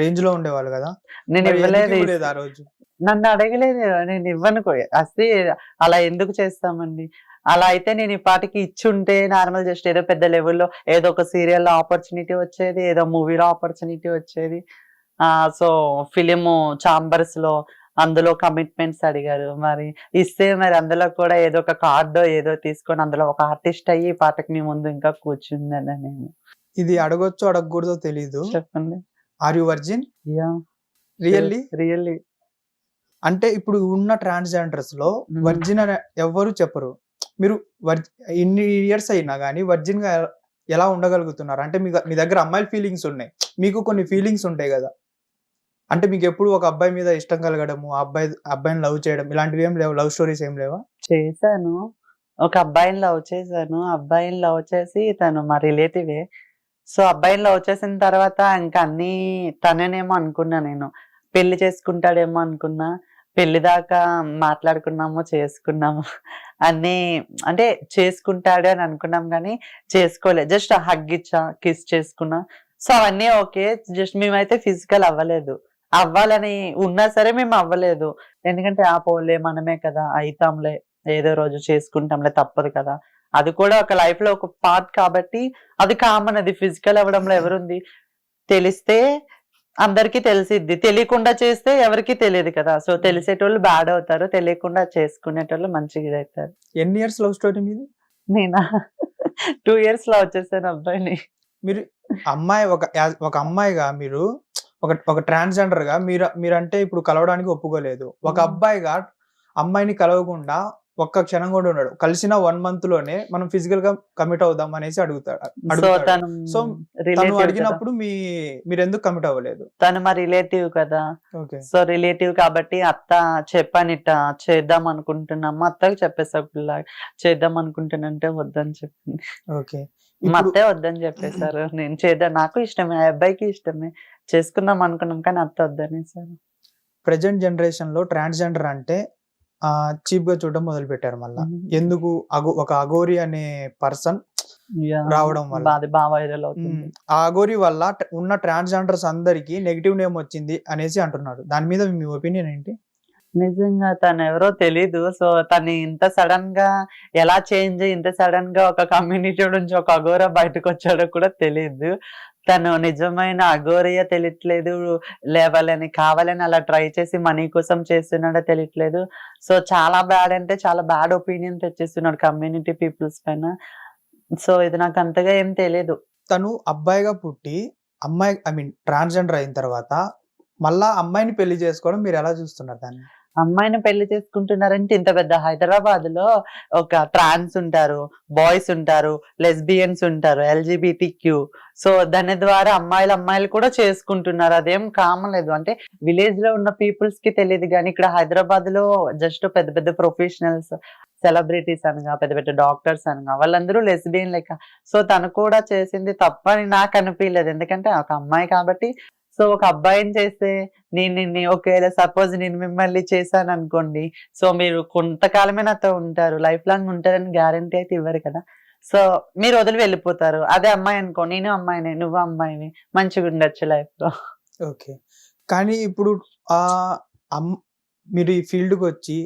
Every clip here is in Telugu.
రేంజ్లో ఉండేవాళ్ళు కదా? నేను ఇవ్వలేదు ఆ రోజు? నన్ను అడగలేదు నేను ఇవ్వను అసలు అలా ఎందుకు చేస్తామండి? అలా అయితే నేను ఈ పాటికి ఇచ్చుంటే నార్మల్ జస్ట్ ఏదో పెద్ద లెవెల్లో ఏదో ఒక సీరియల్ ఆపర్చునిటీ వచ్చేది ఏదో మూవీలో ఆపర్చునిటీ వచ్చేది. ఆ సో ఫిలిం చాంబర్స్లో అందులో కమిట్మెంట్స్ అడిగారు. మరి ఇస్తే మరి అందులో కూడా ఏదో ఒక కార్డు ఏదో తీసుకొని అందులో ఒక ఆర్టిస్ట్ అయ్యి ఈ పాటకి మీ ముందు ఇంకా కూర్చుందని నేను. ఇది అడగొచ్చో అడగకూడదో తెలీదు. చెప్పండి. Are you virgin yeah really really అంటే ఇప్పుడు ఉన్న ట్రాన్స్జెండర్స్లో. వర్జిన్ అని ఎవరు చెప్పరు. మీరు వర్జి ఇన్ని ఇయర్స్ అయినా కానీ వర్జిన్గా ఎలా ఉండగలుగుతున్నారు? అంటే మీ మీ దగ్గర అమ్మాయిల ఫీలింగ్స్ ఉన్నాయి. మీకు కొన్ని ఫీలింగ్స్ ఉంటాయి కదా. అంటే మీకు ఎప్పుడు ఒక అబ్బాయి మీద ఇష్టం కలగడము ఆ అబ్బాయి అబ్బాయిని లవ్ చేయడం ఇలాంటివి ఏం లేవు? లవ్ స్టోరీస్ ఏం లేవా? చేశాను. ఒక అబ్బాయిని లవ్ చేశాను. అబ్బాయిని లవ్ చేసి తను మా రిలేటివే సో అబ్బాయిని లవ్ చేసిన తర్వాత ఇంకా అన్ని తనేనేమో అనుకున్నా నేను. పెళ్ళి చేసుకుంటాడేమో అనుకున్నా. పెళ్ళి దాకా మాట్లాడుకున్నాము చేసుకున్నాము. అన్ని అంటే చేసుకుంటాడు అని అనుకున్నాం కానీ చేసుకోలేదు జస్ట్ హగ్ ఇచ్చా కిస్ చేసుకున్నా. సో అవన్నీ ఓకే. జస్ట్ మేమైతే ఫిజికల్ అవ్వలేదు. అవ్వాలని ఉన్నా సరే మేము అవ్వలేదు. ఎందుకంటే ఆ పోలే మనమే కదా అయితాంలే. ఏదో రోజు చేసుకుంటాంలే తప్పదు కదా. అది కూడా ఒక లైఫ్లో ఒక పార్ట్ కాబట్టి అది కామన్ అది ఫిజికల్ అవ్వడంలో ఎవరుంది? తెలిస్తే అందరికీ తెలిసిద్ది. తెలియకుండా చేస్తే ఎవరికి తెలియదు కదా. సో తెలిసేటోళ్ళు బ్యాడ్ అవుతారు. తెలియకుండా చేసుకునేటోళ్ళు మంచిగా అవుతారు ఎన్ని ఇయర్స్ లవ్ స్టోరీ మీది? నేనా? టూ ఇయర్స్లో వచ్చేసాను అబ్బాయిని. మీరు అమ్మాయి ఒక ఒక అమ్మాయిగా మీరు ఒక ఒక ట్రాన్స్జెండర్గా మీరు మీరంటే ఇప్పుడు కలవడానికి ఒప్పుకోలేదు. ఒక Mhm. అబ్బాయిగా అమ్మాయిని కలవకుండా ఒక్క క్షణం కూడా ఉన్నాడు కలిసిన వన్ మంత్లోనే మనం ఫిజికల్గా కమిట్ అవుదాం అనేసి అడుగుతాడు. సో తను అడిగినప్పుడు మీ మీరు ఎందుకు కమిట్ అవ్వలేదు? తను మా రిలేటివ్ కదా. సో రిలేటివ్ కాబట్టి అత్త చెప్పానిట చేద్దాం అనుకుంటున్నాము? అత్తకు చెప్పేసా పిల్ల చేద్దాం అనుకుంటున్నంటే వద్దని చెప్పింది. ఓకే. మా అత్తే వద్దని చెప్పేశారు. నేను చేద్దాం నాకు ఇష్టమే ఆ అబ్బాయికి ఇష్టమే. చేసుకుందాం అనుకున్నాం కానీ అత్త వద్దని సార్ ప్రెసెంట్ జనరేషన్లో ట్రాన్స్జెండర్ అంటే చీప్గా చూడడం మొదలు పెట్టారు మళ్ళా ఎందుకు అగో ఒక అగోరి అనే పర్సన్ రావడం వల్ల. ఆ అగోరి వల్ల ఉన్న ట్రాన్స్జెండర్స్ అందరికి నెగిటివ్ నేమ్ వచ్చింది అనేసి అంటున్నారు దాని మీద మీ ఒపీనియన్ ఏంటి? నిజంగా తను ఎవరో తెలీదు. సో తను ఇంత సడన్గా ఎలా చేంజ్ ఇంత సడన్గా ఒక కమ్యూనిటీ నుంచి ఒక అఘోర బయటకు వచ్చాడో కూడా తెలియదు తను నిజమైన అఘోరియ తెలియట్లేదు లేవాలని కావాలని అలా ట్రై చేసి మనీ కోసం చేస్తున్నాడో తెలియట్లేదు. సో చాలా బ్యాడ్ అంటే చాలా బ్యాడ్ ఒపీనియన్ తెచ్చేస్తున్నాడు కమ్యూనిటీ పీపుల్స్ పైన. సో ఇది నాకు అంతగా ఏం తెలియదు తను అబ్బాయిగా పుట్టి అమ్మాయి ఐ మీన్ ట్రాన్స్జెండర్ అయిన తర్వాత మళ్ళా అమ్మాయిని పెళ్ళి చేసుకోవడం మీరు ఎలా చూస్తున్నారు దాన్ని? అమ్మాయిని పెళ్ళి చేసుకుంటున్నారంటే ఇంత పెద్ద హైదరాబాద్లో ఒక ట్రాన్స్ ఉంటారు బాయ్స్ ఉంటారు లెస్బియన్స్ ఉంటారు ఎల్జిబిటి క్యూ సో దాని ద్వారా అమ్మాయిలు అమ్మాయిలు కూడా చేసుకుంటున్నారు. అదేం కామన్ లేదు. అంటే విలేజ్లో ఉన్న పీపుల్స్కి తెలియదు కానీ ఇక్కడ హైదరాబాద్లో జస్ట్ పెద్ద పెద్ద ప్రొఫెషనల్స్ సెలబ్రిటీస్ అనగా పెద్ద పెద్ద డాక్టర్స్ అనగా వాళ్ళందరూ లెస్బియన్ లెక్క సో తను కూడా చేసింది తప్పని నాకు అనిపించలేదు ఎందుకంటే ఒక అమ్మాయి కాబట్టి సో ఒక అబ్బాయిని చేస్తే నేను నిన్ను ఒకవేళ సపోజ్ నేను మిమ్మల్ని చేశాను అనుకోండి. సో మీరు కొంతకాలమే నాతో ఉంటారు. లైఫ్ లాంగ్ ఉంటారని గ్యారంటీ అయితే ఇవ్వరు కదా. సో మీరు వదిలి వెళ్ళిపోతారు. అదే అమ్మాయి అనుకో నేను అమ్మాయిని నువ్వు అమ్మాయిని. మంచిగా ఉండొచ్చు లైఫ్లో. ఓకే. కానీ ఇప్పుడు ఆ మీరు ఈ ఫీల్డ్కి వచ్చి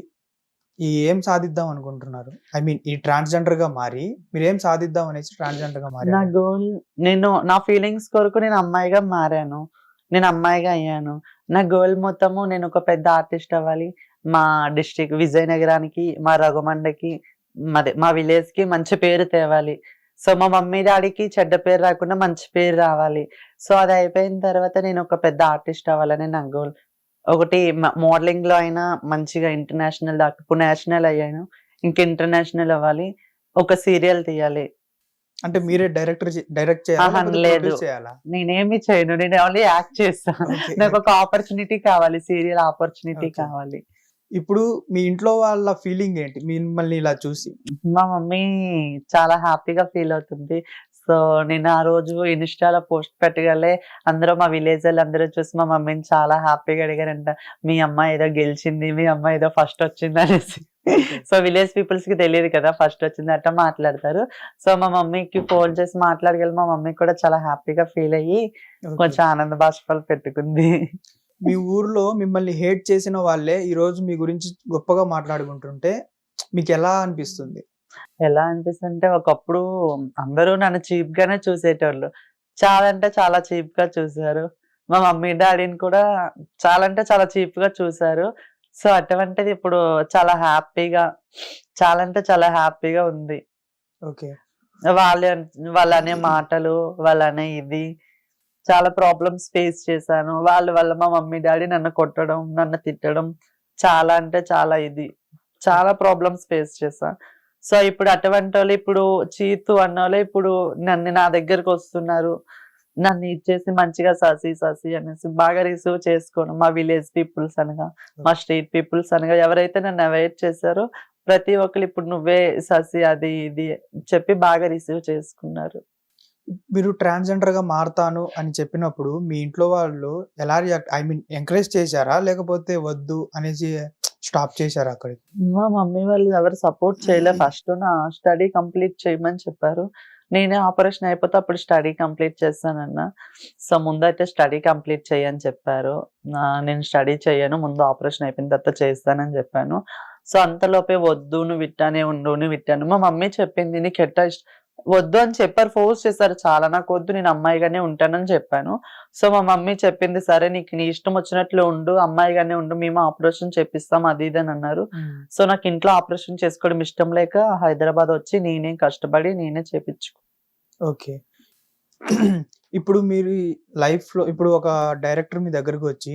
ఈ ఏం సాధిద్దాం అనుకుంటున్నారు? ఐ మీన్ ఈ ట్రాన్స్జెండర్గా మారి మీరు ఏం సాధిద్దాం అనేసి ట్రాన్స్జెండర్గా నా మారి గోల్ నేను నా ఫీలింగ్స్ కొరకు నేను అమ్మాయిగా మారాను. నేను అమ్మాయిగా అయ్యాను. నా గోల్ మొత్తము నేను ఒక పెద్ద ఆర్టిస్ట్ అవ్వాలి. మా డిస్టిక్ విజయనగరానికి మా రఘుమండకి మాది మా విలేజ్కి మంచి పేరు తేవాలి. సో మా మమ్మీ డాడీకి చెడ్డ పేరు రాకుండా మంచి పేరు రావాలి. సో అది అయిపోయిన తర్వాత నేను ఒక పెద్ద ఆర్టిస్ట్ అవ్వాలని నా గోల్. ఒకటి మోడలింగ్లో అయినా మంచిగా ఇంటర్నేషనల్ దాకా ఇప్పుడు నేషనల్ అయ్యాను. ఇంకా ఇంటర్నేషనల్ అవ్వాలి. ఒక సీరియల్ తీయాలి. అంటే మీరే డైరెక్టర్ డైరెక్ట్ లేదు. నేనేమి చేయను. నేను ఓన్లీ యాక్ట్ చేస్తాను. నాకు ఒక ఆపర్చునిటీ కావాలి. Serial opportunity. కావాలి. ఇప్పుడు మీ ఇంట్లో వాళ్ళ ఫీలింగ్ ఏంటి? మిమ్మల్ని ఇలా చూసి. మా మమ్మీ చాలా హ్యాపీగా ఫీల్ అవుతుంది. సో నేను ఆ రోజు ఇన్స్టాలో పోస్ట్ పెట్టగలే అందరూ మా విలేజ్ వాళ్ళు అందరూ చూసి మా మమ్మీని చాలా హ్యాపీగా అడిగారంట మీ అమ్మాయి ఏదో గెలిచింది మీ అమ్మాయి ఏదో ఫస్ట్ వచ్చింది అనేసి. సో విలేజ్ పీపుల్స్కి తెలియదు కదా ఫస్ట్ వచ్చింది అట్లా మాట్లాడతారు. సో మా మమ్మీకి ఫోన్ చేసి మాట్లాడగలి మా మమ్మీ కూడా చాలా హ్యాపీగా ఫీల్ అయ్యి కొంచెం ఆనంద బాష్పాలు పెట్టుకుంది. మీ ఊర్లో మిమ్మల్ని హేట్ చేసిన వాళ్ళే ఈ రోజు మీ గురించి గొప్పగా మాట్లాడుకుంటుంటే మీకు ఎలా అనిపిస్తుంది? ఎలా అనిపిస్తుంటే ఒకప్పుడు అందరూ నన్ను చీప్ గానే చూసేటోళ్ళు. చాలా అంటే చాలా చీప్గా చూసారు. మా మమ్మీ డాడీని కూడా చాలా అంటే చాలా చీప్గా చూసారు. సో అటువంటిది ఇప్పుడు చాలా హ్యాపీగా చాలా అంటే చాలా హ్యాపీగా ఉంది. ఓకే. వాళ్ళ వాళ్ళ అనే మాటలు వాళ్ళ అనే ఇది చాలా ప్రాబ్లమ్స్ ఫేస్ చేశాను. వాళ్ళ వల్ల మా మమ్మీ డాడీ నన్ను కొట్టడం నన్ను తిట్టడం చాలా అంటే చాలా ఇది చాలా ప్రాబ్లమ్స్ ఫేస్ చేశా. సో ఇప్పుడు అటువంటి వాళ్ళు ఇప్పుడు చీతు అన్న వాళ్ళు ఇప్పుడు నన్ను నా దగ్గరకు వస్తున్నారు. నన్ను ఇచ్చేసి మంచిగా ససి ససి అనేసి బాగా రిసీవ్ చేసుకోవడం మా విలేజ్ పీపుల్స్ అనగా మా స్ట్రీట్ పీపుల్స్ అనగా ఎవరైతే నన్ను అవాయిడ్ చేశారో ప్రతి ఒక్కరు ఇప్పుడు నువ్వే ససి అది ఇది చెప్పి బాగా రిసీవ్ చేసుకున్నారు. మీరు ట్రాన్స్జెండర్గా మారతాను అని చెప్పినప్పుడు మీ ఇంట్లో వాళ్ళు ఎలా రియాక్ట్ ఐ మీన్ ఎంకరేజ్ చేశారా? లేకపోతే వద్దు అనేసి స్టాప్ చేశారా అక్కడ మా మమ్మీ వాళ్ళు ఎవరు సపోర్ట్ చేయలే. ఫస్ట్ నా స్టడీ కంప్లీట్ చేయమని చెప్పారు. నేనే ఆపరేషన్ అయిపోతే అప్పుడు స్టడీ కంప్లీట్ చేస్తానన్న. సో ముందైతే స్టడీ కంప్లీట్ చేయని చెప్పారు. నేను స్టడీ చేయను ముందు ఆపరేషన్ అయిపోయిన తర్వాత చేస్తానని చెప్పాను. సో అంతలోపే వద్దు నువ్వు విట్టానే ఉండు నువ్వు విట్టాను. మా మమ్మీ చెప్పింది నీకు ఎట్టా వద్దు అని చెప్పారు ఫోర్స్ చేశారు. చాలా నాకు వద్దు నేను అమ్మాయిగానే ఉంటానని చెప్పాను. సో మా మమ్మీ చెప్పింది సరే నీకు నీ ఇష్టం వచ్చినట్లు ఉండు అమ్మాయిగానే ఉండు మేము ఆపరేషన్ చేపిస్తాం అది ఇది అని అన్నారు. సో నాకు ఇంట్లో ఆపరేషన్ చేసుకోవడం ఇష్టం లేక హైదరాబాద్ వచ్చి నేనే కష్టపడి నేనే చేపించు. ఓకే. ఇప్పుడు మీరు లైఫ్లో ఇప్పుడు ఒక డైరెక్టర్ మీ దగ్గరకు వచ్చి